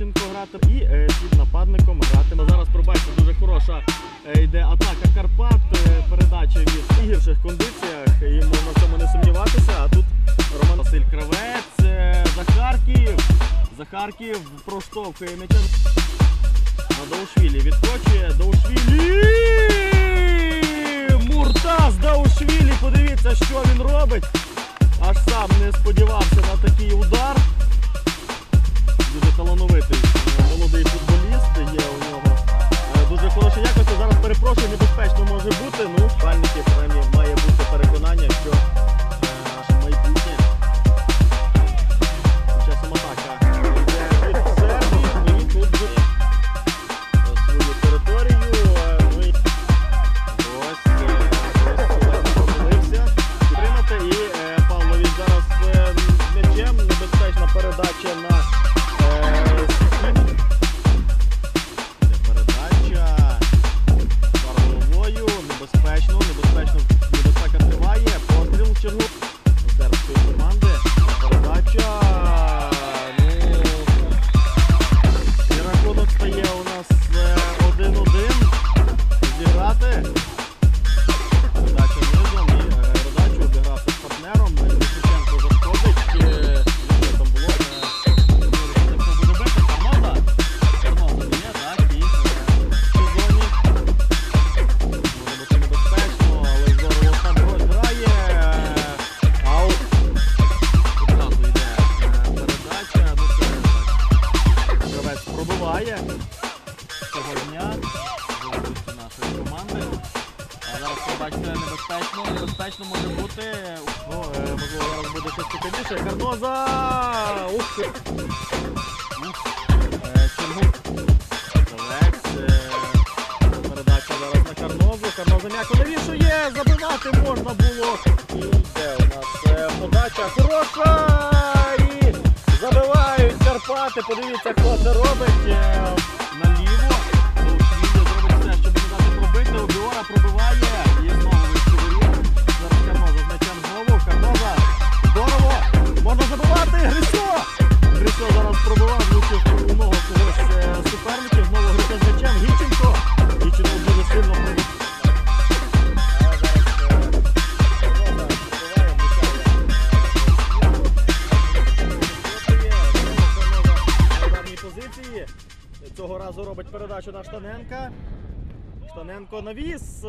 Ільченко грати і е, під нападником гратиме. Зараз пробачте, дуже хороша е, йде атака Карпат. е, Передача від гірших кондиціях. І можна в цьому не сумніватися. А тут Роман Василь Кравець, е, Захарків. Захарків проштовхує м'яча. На Даушвілі відкочує. Даушвілі! Муртаз Даушвілі! Подивіться, що він робить. Аж сам не сподівався Е, хороша якості. Зараз перепрошую, небезпечно може бути. Ну, пальники принаймні має бути переконання, що Побачите небезпечно, небезпечно може бути. О, е, можливо, зараз буде щось цікавіше. Карноза! Ух! ти. Е, Чергук. Передача зараз на Карнозу. Карноза м'яко навішує. Забивати можна було. І йде у нас е, подача хороша. І забивають Карпати. Подивіться, хто це робить. Наліво. Лучвілля зробить все, щоб дати пробити. Обіора пробиває. Цього разу робить передачу на Штаненка. Штаненко навіс.